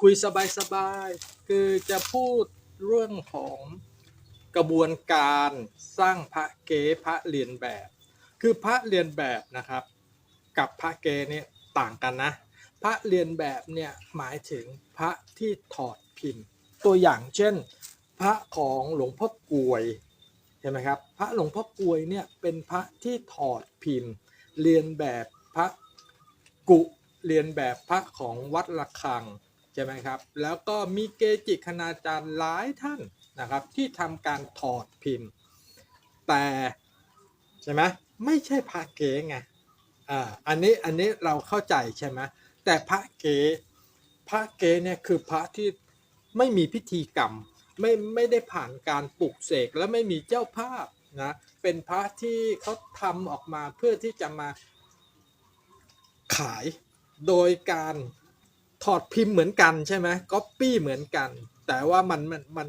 คุยสบายๆ คือจะพูดเรื่องของกระบวนการสร้างพระเกพระเรียนแบบ คือพระเรียนแบบนะครับ กับพระเกเนี่ยต่างกันนะ พระเรียนแบบเนี่ยหมายถึงพระที่ถอดพิมพ์ ตัวอย่างเช่น พระของหลวงพ่อกวยใช่ไหมครับพระหลวงพ่อกวยเนี่ยเป็นพระที่ถอดพิมพ์ เรียนแบบพระกุเรียนแบบพระของวัดระฆัง ช่ไหมครับ แล้วก็มีเกจิคณาจารย์หลายท่านนะครับที่ทำการถอดพิมพ์ แต่ใช่ไหมไม่ใช่พระเก๋ไงอ่าอันนี้อันนี้เราเข้าใจใช่ไหมแต่พระเก๋พระเก๋เนี่ยคือพระที่ไม่มีพิธีกรรมไม่ไม่ได้ผ่านการปลุกเสกและไม่มีเจ้าภาพนะเป็นพระที่เขาทำออกมาเพื่อที่จะมาขายโดยการ ถอดพิมพ์เหมือนกันใช่ไหมก๊อปปี้เหมือนกัน แต่ว่ามันมันมัน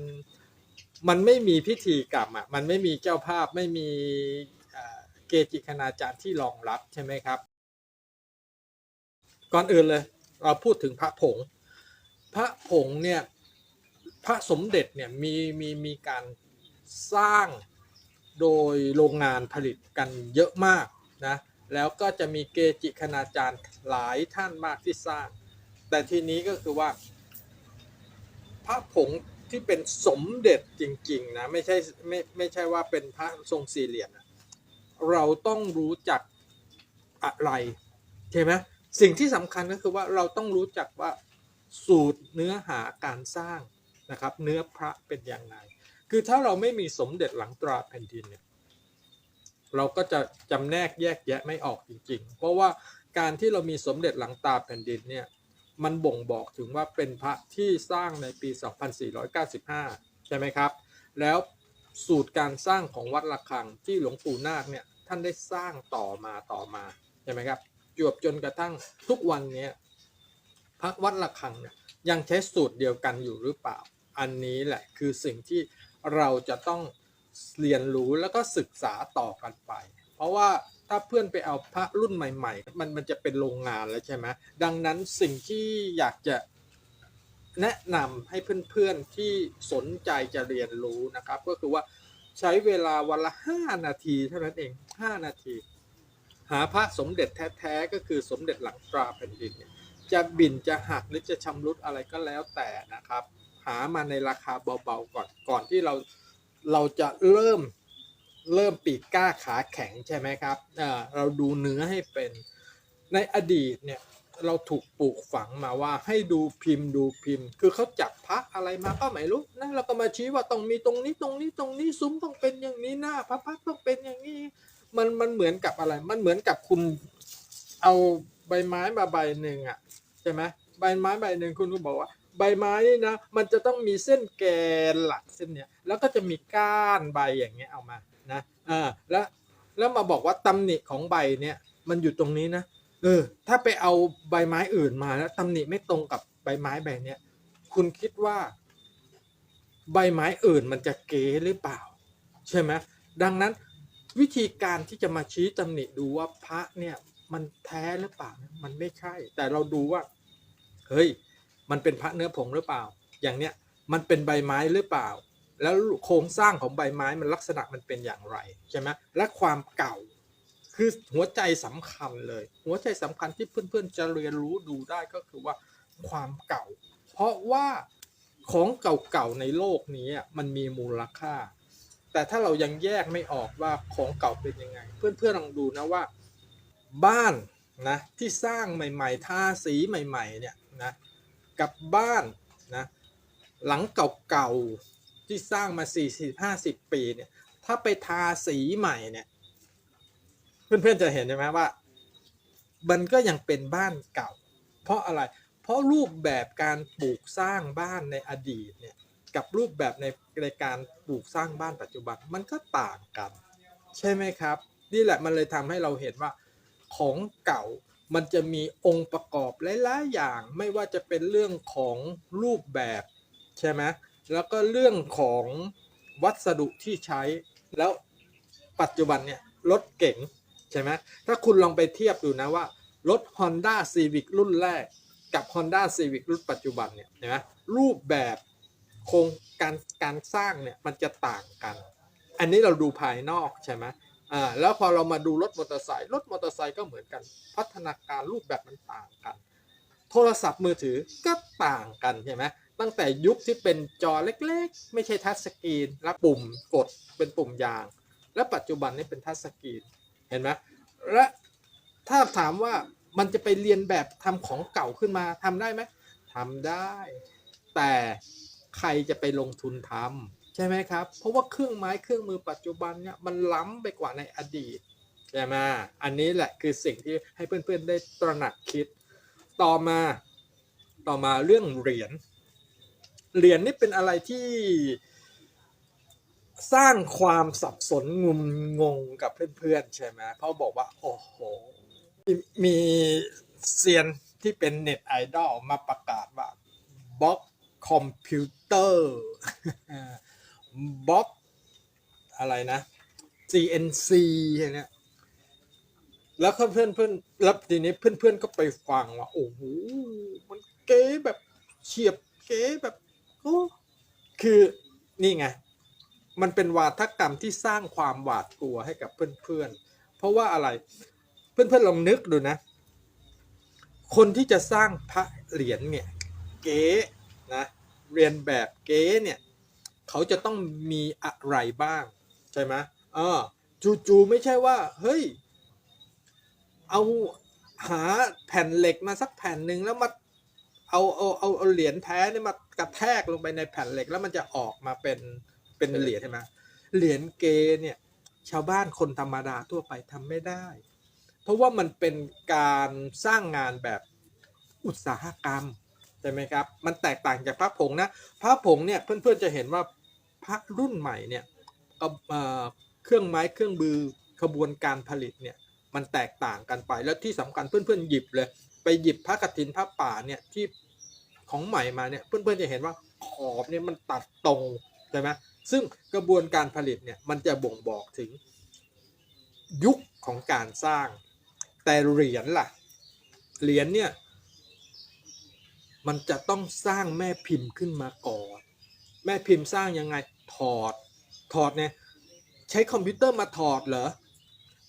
มันไม่มีพิธีกรรมอะมันไม่มีเจ้าภาพไม่มีเอ่อเกจิคณาจารย์ที่รองรับใช่ไหมครับ ก่อนอื่นเลย เราพูดถึงพระผง พระผงเนี่ยพระสมเด็จเนี่ยมีมีมีการสร้างโดยโรงงานผลิตกันเยอะมากนะแล้วก็จะมีเกจิคณาจารย์หลายท่านมากที่สร้าง แต่ทีนี้ก็คือว่า พระผงที่เป็นสมเด็จจริง ๆ นะ ไม่ใช่ไม่ไม่ใช่ว่าเป็นพระทรงสี่เหลี่ยมนะเราต้องรู้จักอะไรใช่ไหมสิ่งที่สำคัญก็คือว่าเราต้องรู้จักว่าสูตรเนื้อหาการสร้างนะครับ เนื้อพระเป็นอยังไงคือถ้าเราไม่มีสมเด็จหลังตราแผ่นดินเนี่ยเราก็จะจำแนกแยกแยะไม่ออกจริง ๆ เพราะว่าการที่เรามีสมเด็จหลังตราแผ่นดินเนี่ย มันบ่งบอกถึงว่าเป็นพระที่สร้างในปี 2495 ใช่ไหมครับ แล้วสูตรการสร้างของวัดระฆังที่หลวงปู่นาคเนี่ยท่านได้สร้างต่อมาต่อมาใช่ไหมครับจวบจนกระทั่งทุกวันนี้พระวัดระฆังเนี่ยยังใช้สูตรเดียวกันอยู่หรือเปล่า อันนี้แหละคือสิ่งที่เราจะต้องเรียนรู้แล้วก็ศึกษาต่อกันไป เพราะว่า ถ้าเพื่อนไปเอาพระรุ่นใหม่ ๆ มันมันจะเป็นโรงงานแล้วใช่ไหมดังนั้นสิ่งที่อยากจะแนะนำให้เพื่อนๆที่สนใจจะเรียนรู้นะครับ ก็คือว่าใช้เวลาวันละ5นาทีเท่านั้นเอง5นาที หาพระสมเด็จแท้ๆก็คือสมเด็จหลังตราแผ่นดินจะบินจะหักหรือจะชำรุดอะไรก็แล้วแต่นะครับ หามาในราคาเบาๆก่อนก่อนที่เราเราจะเริ่ม เริ่มปีกก้าขาแข็งใช่ไหมครับอ่าเราดูเนื้อให้เป็นในอดีตเนี่ยเราถูกปลูกฝังมาว่าให้ดูพิมพ์ดูพิมพ์ คือเขาจับพระอะไรมาก็ไม่รู้นะเราก็มาชี้ว่าต้องมีตรงนี้ตรงนี้ตรงนี้ซุ้มต้องเป็นอย่างนี้หน้าพระพักต้องเป็นอย่างนี้ มันมันเหมือนกับอะไร มันเหมือนกับคุณเอาใบไม้มาใบหนึ่งอะใช่ไหมใบไม้ใบหนึ่งคุณก็บอกว่า ใบไม้นี่นะมันจะต้องมีเส้นแกนหลักเส้นเนี้ยแล้วก็จะมีก้านใบอย่างเงี้ยเอามา นะอ่าแล้วแล้วมาบอกว่าตำหนิของใบเนี่ยมันอยู่ตรงนี้นะเออถ้าไปเอาใบไม้อื่นมาแล้วตำหนิไม่ตรงกับใบไม้ใบเนี้ยคุณคิดว่า ใบไม้อื่นมันจะเก๋หรือเปล่า ใช่ไหมดังนั้นวิธีการที่จะมาชี้ตำหนิดูว่าพระเนี่ยมันแท้หรือเปล่ามันไม่ใช่ แต่เราดูว่าเฮ้ยมันเป็นพระเนื้อผงหรือเปล่า อย่างเนี้ยมันเป็นใบไม้หรือเปล่า แล้วโครงสร้างของใบไม้มันลักษณะมันเป็นอย่างไรใช่ไหมและความเก่าคือหัวใจสำคัญเลย หัวใจสำคัญที่เพื่อนๆจะเรียนรู้ดูได้ก็คือว่าความเก่า เพราะว่าของเก่าๆในโลกนี้มันมีมูลค่า แต่ถ้าเรายังแยกไม่ออกว่าของเก่าเป็นยังไง เพื่อนๆลองดูนะว่า บ้านนะที่สร้างใหม่ๆทาสีใหม่ ๆเนี่ยนะกับบ้านนะหลังเก่าๆ ที่สร้างมา40-50ปีเนี่ย ถ้าไปทาสีใหม่เนี่ย เพื่อนๆจะเห็นใช่ไหมว่า มันก็ยังเป็นบ้านเก่า เพราะอะไร เพราะรูปแบบการปลูกสร้างบ้านในอดีตเนี่ย กับรูปแบบในในการปลูกสร้างบ้านปัจจุบันมันก็ต่างกัน ใช่ไหมครับ นี่แหละมันเลยทำให้เราเห็นว่าของเก่ามันจะมีองค์ประกอบหลายๆอย่างไม่ว่าจะเป็นเรื่องของรูปแบบใช่ไหม แล้วก็เรื่องของวัสดุที่ใช้แล้วปัจจุบันเนี่ยรถเก๋งใช่ไหมถ้าคุณลองไปเทียบดูนะว่า รถ Honda Civic รุ่นแรกกับ Honda Civic รุ่นปัจจุบันเนี่ยเห็นไหมรูปแบบโครงการการสร้างเนี่ยมันจะต่างกัน อันนี้เราดูภายนอกใช่ไหมอ่าแล้วพอเรามาดูรถมอเตอร์ไซค์รถมอเตอร์ไซค์ก็เหมือนกัน พัฒนาการรูปแบบมันต่างกัน โทรศัพท์มือถือก็ต่างกันใช่ไหมตั้งแต่ยุคที่เป็นจอเล็กๆ ไม่ใช่ทัชสกรีนแล้วปุ่มกดเป็นปุ่มยาง และปัจจุบันนี้เป็นทัชสกรีนเห็นไหมและถ้าถามว่ามันจะไปเรียนแบบทำของเก่าขึ้นมาทำได้ไหมทำได้ แต่ใครจะไปลงทุนทำใช่ไหมครับ เพราะว่าเครื่องไม้เครื่องมือปัจจุบันเนี่ยมันล้ำไปกว่าในอดีตใช่ไหมอันนี้แหละคือสิ่งที่ให้เพื่อนๆได้ตระหนักคิด ต่อมา ต่อมาเรื่องเหรียญ เหรียญนี่เป็นอะไรที่สร้างความสับสนงุมงงกับเพื่อนๆใช่ไหมเขาบอกว่า โอ้โห มีเซียนที่เป็นเน็ตไอดอลมาประกาศว่าบล็อกคอมพิวเตอร์บล็อกอะไรนะ CNC อย่างเนี้ยแล้วเพื่อนเพื่อนแล้วทีนี้เพื่อนเพื่อนๆก็ไปฟังว่า โอ้โหมันเก๋แบบเฉียบเก๋แบบ โอ้คือนี่ไง มันเป็นวาทกรรมที่สร้างความหวาดกลัวให้กับเพื่อนๆ เพราะว่าอะไร เพื่อนๆลองนึกดูนะ คนที่จะสร้างพระเหรียญเนี่ย เก๋นะเรียนแบบเก๋เนี่ย เขาจะต้องมีอะไรบ้าง ใช่ไหมเออจู่ๆไม่ใช่ว่า เฮ้ย เอาหาแผ่นเหล็กมาสักแผ่นหนึ่งแล้วมา เอาเอาเอาเอาเหรียญแท้เนี่ยมากระแทกลงไปในแผ่นเหล็ก แล้วมันจะออกมาเป็นเป็นเหรียญใช่ไหมเหรียญเกเนี่ย ชาวบ้านคนธรรมดาทั่วไปทำไม่ได้ เพราะว่ามันเป็นการสร้างงานแบบอุตสาหกรรมใช่ไหมครับ มันแตกต่างจากพระผงนะพระผงเนี่ยเพื่อนๆจะเห็นว่าพระรุ่นใหม่เนี่ยก็เอ่อเครื่องไม้เครื่องมือขบวนการผลิตเนี่ยมันแตกต่างกันไปแล้วที่สำคัญเพื่อนๆหยิบเลย ไปหยิบพระกฐินพระป่าเนี่ยที่ของใหม่มาเนี่ยเพื่อนๆจะเห็นว่าขอบเนี่ยมันตัดตรงใช่ไหมซึ่งกระบวนการผลิตเนี่ยมันจะบ่งบอกถึงยุคของการสร้าง แต่เหรียญล่ะ เหรียญเนี่ย มันจะต้องสร้างแม่พิมพ์ขึ้นมาก่อน แม่พิมพ์สร้างยังไงถอด ถอดเนี่ยใช้คอมพิวเตอร์มาถอดเหรอ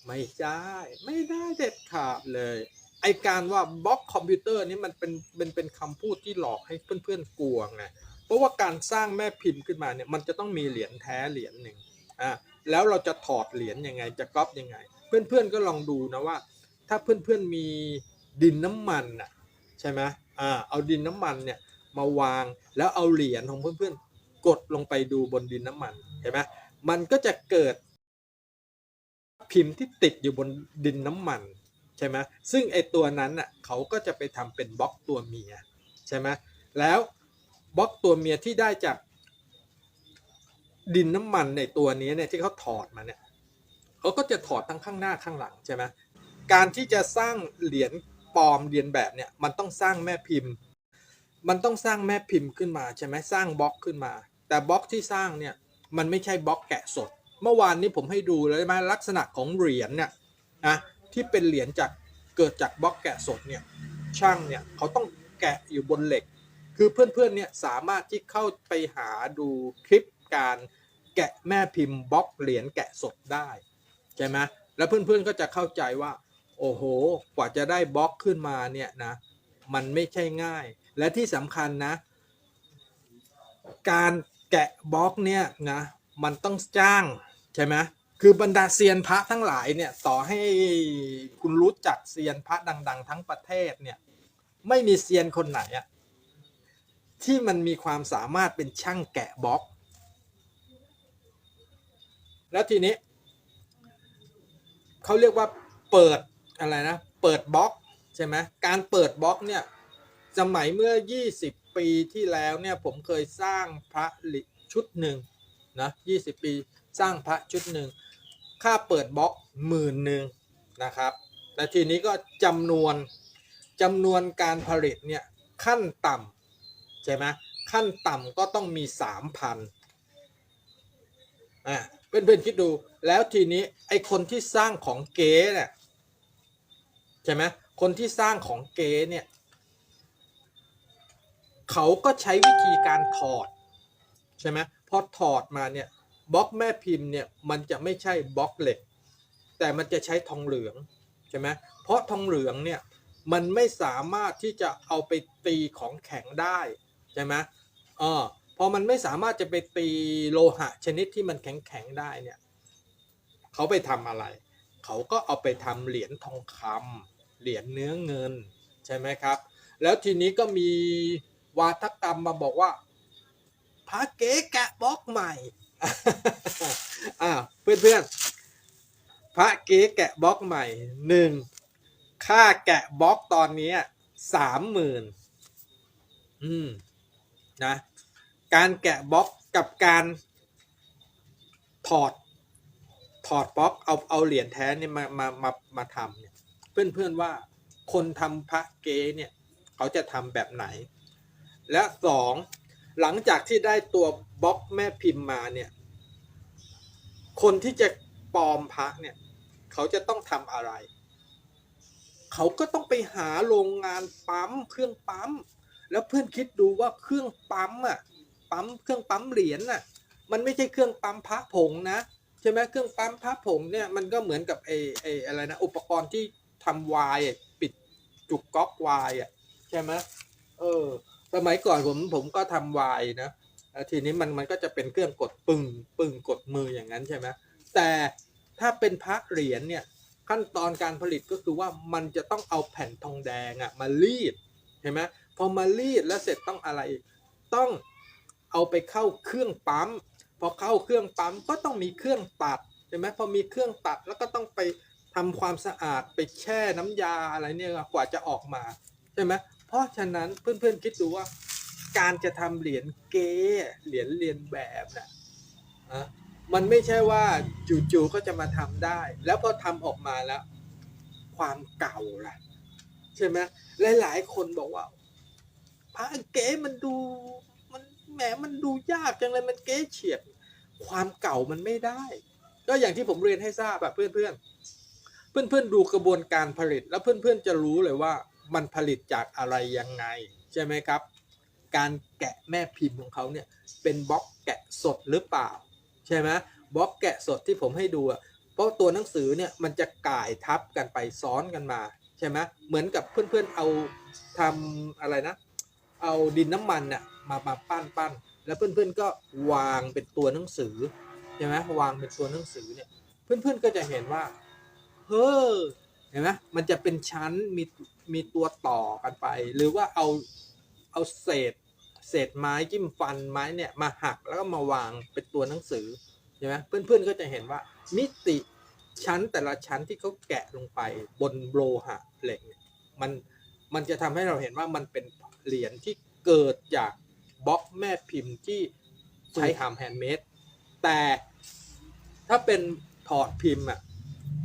ไม่ได้ ไม่ได้เด็ดขาดเลย ไอการว่าบล็อกคอมพิวเตอร์นี่มันเป็นเป็นเป็นคำพูดที่หลอกให้เพื่อนๆกลัวไงเพราะว่าการสร้างแม่พิมพ์ขึ้นมาเนี่ยมันจะต้องมีเหรียญแท้เหรียญหนึ่งอ่าแล้วเราจะถอดเหรียญยังไงจะก๊อปยังไง เพื่อนๆก็ลองดูนะว่า ถ้าเพื่อนๆมีดินน้ำมันอะใช่ไหมอ่าเอาดินน้ำมันเนี่ยมาวางแล้วเอาเหรียญของเพื่อนๆ กดลงไปดูบนดินน้ำมันเห็นไหมมันก็จะเกิดพิมพ์ที่ติดอยู่บนดินน้ำมัน ใช่ไหมซึ่งไอตัวนั้นอะเขาก็จะไปทำเป็นบล็อกตัวเมียใช่ไหมแล้วบล็อกตัวเมียที่ได้จากดินน้ำมันในตัวนี้เนี่ยที่เขาถอดมาเนี่ยเขาก็จะถอดทั้งข้างหน้าข้างหลังใช่ไหมการที่จะสร้างเหรียญปลอมเรียนแบบเนี่ยมันต้องสร้างแม่พิมพ์ มันต้องสร้างแม่พิมพ์ขึ้นมาใช่ไหมสร้างบล็อกขึ้นมา แต่บล็อกที่สร้างเนี่ยมันไม่ใช่บล็อกแกะสด เมื่อวานนี้ผมให้ดูเลยมลักษณะของเหรียญเนี่ยนะ ที่เป็นเหรียญจากเกิดจากบล็อกแกะสดเนี่ยช่างเนี่ยเขาต้องแกะอยู่บนเหล็ก คือเพื่อนๆเนี่ยสามารถที่เข้าไปหาดูคลิปการแกะแม่พิมพ์บล็อกเหรียญแกะสดได้ใช่ไหมแล้วเพื่อนๆก็จะเข้าใจว่า โอ้โห กว่าจะได้บล็อกขึ้นมาเนี่ยนะมันไม่ใช่ง่าย และที่สำคัญนะ การแกะบล็อกเนี่ยนะมันต้องจ้างใช่ไหม คือบรรดาเซียนพระทั้งหลายเนี่ยต่อให้คุณรู้จักเซียนพระดัง ๆ ทั้งประเทศเนี่ยไม่มีเซียนคนไหนอะที่มันมีความสามารถเป็นช่างแกะบล็อก แล้วทีนี้เขาเรียกว่าเปิดอะไรนะเปิดบล็อกใช่ไหมการเปิดบล็อกเนี่ยสมัยเมื่อ 20 ปีที่แล้วเนี่ยผมเคยสร้างพระชุดหนึ่งนะ20 ปีสร้างพระชุดหนึ่ง ค่าเปิดบล็อกหมื่นหนึ่งนะครับและทีนี้ก็จำนวนจำนวนการผลิตเนี่ยขั้นต่ำใช่ไหมขั้นต่ำก็ต้องมี3,000อ่าเพื่อนๆคิดดูแล้วทีนี้ไอคนที่สร้างของเก๋เนี่ยใช่ไหมคนที่สร้างของเก๋เนี่ยเขาก็ใช้วิธีการถอดใช่ไหมพอถอดมาเนี่ย บล็อกแม่พิมพ์เนี่ยมันจะไม่ใช่บล็อกเหล็ก แต่มันจะใช้ทองเหลืองใช่ไหมเพราะทองเหลืองเนี่ยมันไม่สามารถที่จะเอาไปตีของแข็งได้ใช่ไหมเออพอมันไม่สามารถจะไปตีโลหะชนิดที่มันแข็งแข็งได้เนี่ยเขาไปทำอะไร เขาก็เอาไปทำเหรียญทองคำเหรียญเนื้อเงินใช่ไหมครับ แล้วทีนี้ก็มีวาทกรรมมาบอกว่าพระเก๋แกะบล็อกใหม่ อาเพื่อนเพื่อนพระเก๋แกะบล็อกใหม่หนึ่งค่าแกะบล็อกตอนนี้สามหมื่นอืมนะการแกะบล็อกกับการถอดถอดบล็อกเอาเอาเหรียญแท้เนี่ยมามามามาทำเนี่ยเพื่อนเพื่อนว่าคนทำพระเก๊เนี่ย เขาจะทำแบบไหน และสองหลังจากที่ได้ตัวบล็อกแม่พิมพ์มาเนี่ย คนที่จะปลอมพระเนี่ย เขาจะต้องทำอะไร เขาก็ต้องไปหาโรงงานปั๊มเครื่องปั๊ม แล้วเพื่อนคิดดูว่าเครื่องปั๊มอะปั๊มเครื่องปั๊มเหรียญน่ะ มันไม่ใช่เครื่องปั๊มพระผงนะใช่ไหมเครื่องปั๊มพระผงเนี่ยมันก็เหมือนกับไอ้ไอ้อะไรนะอุปกรณ์ที่ทำวายปิดจุกก๊อกวายอะใช่ไหมเออสมัยก่อนผมผมก็ทำวายนะ ทีนี้มันมันก็จะเป็นเครื่องกดปึ่งปึ่งกดมืออย่างนั้นใช่ไหมแต่ถ้าเป็นพระเหรียญเนี่ยขั้นตอนการผลิตก็คือว่ามันจะต้องเอาแผ่นทองแดงอะมารีดเห็นไหมพอมารีดแล้วเสร็จต้องอะไรอีกต้องเอาไปเข้าเครื่องปั๊มพอเข้าเครื่องปั๊มก็ต้องมีเครื่องตัดใช่ไหมพอมีเครื่องตัดแล้วก็ต้องไปทำความสะอาดไปแช่น้ำยาอะไรเนี่ยกว่าจะออกมาใช่ไหมเพราะฉะนั้นเพื่อนๆคิดดูว่า การจะทำเหรียญเก๊เหรียญเรียนแบบน่ะอะมันไม่ใช่ว่าจู่ๆก็จะมาทำได้ แล้วพอทำออกมาแล้ว ความเก่าล่ะ ใช่ไหมหลายๆคนบอกว่าพระเก๊มันดู มันแหมมันดูยากจังเลยมันเก๊เฉียดความเก่ามันไม่ได้ ก็อย่างที่ผมเรียนให้ทราบอะเพื่อนเพื่อนๆเพื่อนเพื่อนๆดูกระบวนการผลิต แล้วเพื่อนเพื่อนๆจะรู้เลยว่ามันผลิตจากอะไรยังไง ใช่ไหมครับ การแกะแม่พิมพ์ของเขาเนี่ยเป็นบล็อกแกะสดหรือเปล่า ใช่ไหมบล็อกแกะสดที่ผมให้ดูอะเพราะตัวหนังสือเนี่ยมันจะก่ายทับกันไปซ้อนกันมาใช่ไหมเหมือนกับเพื่อนๆเอาทำอะไรนะ เอาดินน้ำมันน่ะมามาปั้นปั้นแล้วเพื่อนๆก็วางเป็นตัวหนังสือใช่ไหมวางเป็นตัวหนังสือเนี่ยเพื่อนๆก็จะเห็นว่าเฮ้อเห็นไหมมันจะเป็นชั้นมีมีตัวต่อกันไป หรือว่าเอาเอาเศษ เศษไม้จิ้มฟันไม้เนี่ยมาหักแล้วก็มาวางเป็นตัวหนังสือใช่ไหมเพื่อนๆก็จะเห็นว่า มิติชั้นแต่ละชั้นที่เขาแกะลงไปบนโลหะเหล็กเนี่ยมันมันจะทำให้เราเห็นว่ามันเป็นเหรียญที่เกิดจากบล็อกแม่พิมพ์ที่ใช้ทำแฮนด์เมดแต่ถ้าเป็นถอดพิมพ์อะ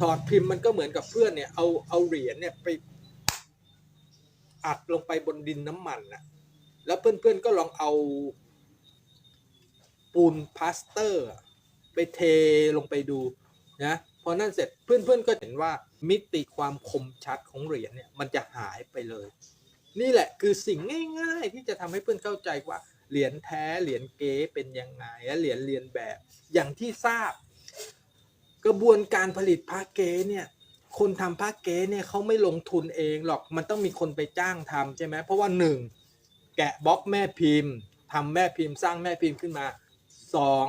ถอดพิมพ์มันก็เหมือนกับเพื่อนเนี่ยเอาเอาเหรียญเนี่ยไปอัดลงไปบนดินน้ำมันน่ะ แล้วเพื่อนๆก็ลองเอาปูนพลาสเตอร์ ไปเทลงไปดูนะพอนั่นเสร็จเพื่อนๆก็เห็นว่ามิติความคมชัดของเหรียญเนี่ยมันจะหายไปเลย นี่แหละคือสิ่งง่าย ๆ ที่จะทำให้เพื่อนเข้าใจว่าเหรียญแท้เหรียญเก๊เป็นยังไงและเหรียญเรียนแบบ อย่างที่ทราบ กระบวนการผลิตพระเก๊เนี่ยคนทำพระเก๊เนี่ยเขาไม่ลงทุนเองหรอกมันต้องมีคนไปจ้างทำใช่ไหมเพราะว่าหนึ่ง แกะบล็อกแม่พิมพ์ทำแม่พิมพ์สร้างแม่พิมพ์ขึ้นมาสอง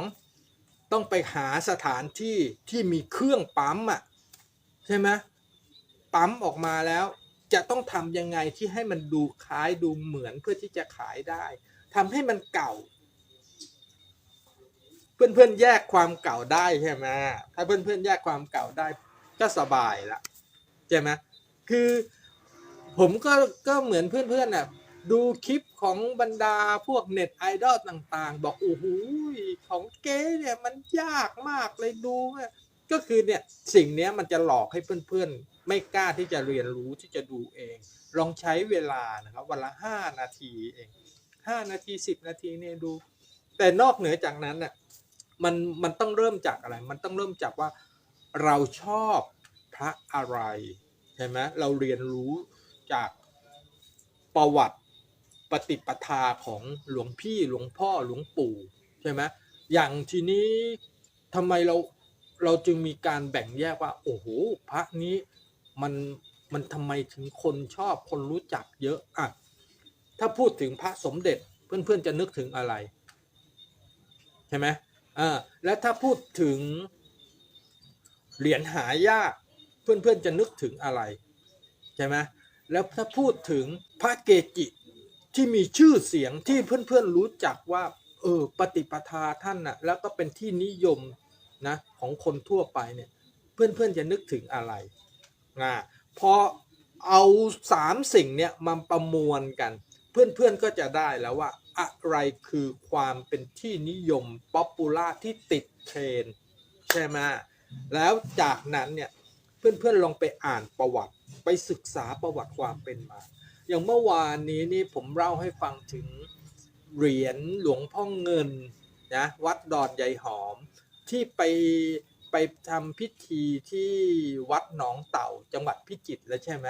ต้องไปหาสถานที่ที่มีเครื่องปั๊มอะใช่ไหมปั๊มออกมาแล้วจะต้องทำยังไงที่ให้มันดูคล้ายดูเหมือนเพื่อที่จะขายได้ทำให้มันเก่า เพื่อนๆแยกความเก่าได้ใช่ไหมถ้าเพื่อนๆแยกความเก่าได้ก็สบายละใช่ไหมคือผมก็ก็เหมือนเพื่อนๆน่ะ ดูคลิปของบรรดาพวกเน็ตไอดอลต่างๆ บอกโอ้โหของเก๊เนี่ยมันยากมากเลยดู ก็คือเนี่ยสิ่งนี้มันจะหลอกให้เพื่อนๆ ไม่กล้าที่จะเรียนรู้ที่จะดูเอง ลองใช้เวลานะครับวันละห้านาทีเองห้านาทีสิบนาทีเนี่ยดู แต่นอกเหนือจากนั้นน่ะมันมันต้องเริ่มจากอะไร มันต้องเริ่มจากว่าเราชอบพระอะไรใช่ไหมเราเรียนรู้จากประวัติ ปฏิปทาของหลวงพี่หลวงพ่อหลวงปู่ใช่ไหมอย่างทีนี้ทำไมเราเราจึงมีการแบ่งแยกว่า โอ้โหพระนี้มันมันทำไมถึงคนชอบคนรู้จักเยอะอะถ้าพูดถึงพระสมเด็จเพื่อนๆจะนึกถึงอะไรใช่ไหมอ่าแล้วถ้าพูดถึงเหรียญหายากเพื่อนๆจะนึกถึงอะไรใช่ไหมแล้วถ้าพูดถึงพระเกจิ ที่มีชื่อเสียงที่เพื่อนๆรู้จักว่าเออปฏิปทาท่านน่ะแล้วก็เป็นที่นิยมนะของคนทั่วไปเนี่ยเพื่อนๆจะนึกถึงอะไรนะพอเอาสามสิ่งเนี่ยมาประมวลกัน เพื่อนๆก็จะได้แล้วว่าอะไรคือความเป็นที่นิยมป๊อปปูล่าที่ติดเทรนใช่ไหมแล้วจากนั้นเนี่ยเพื่อนๆลองไปอ่านประวัติไปศึกษาประวัติความเป็นมา อย่างเมื่อวานนี้นี่ผมเล่าให้ฟังถึงเหรียญหลวงพ่อเงินนะวัดดอนใหญ่หอม ที่ไปไปทำพิธีที่วัดหนองเต่าจังหวัดพิจิตรแล้วใช่ไหม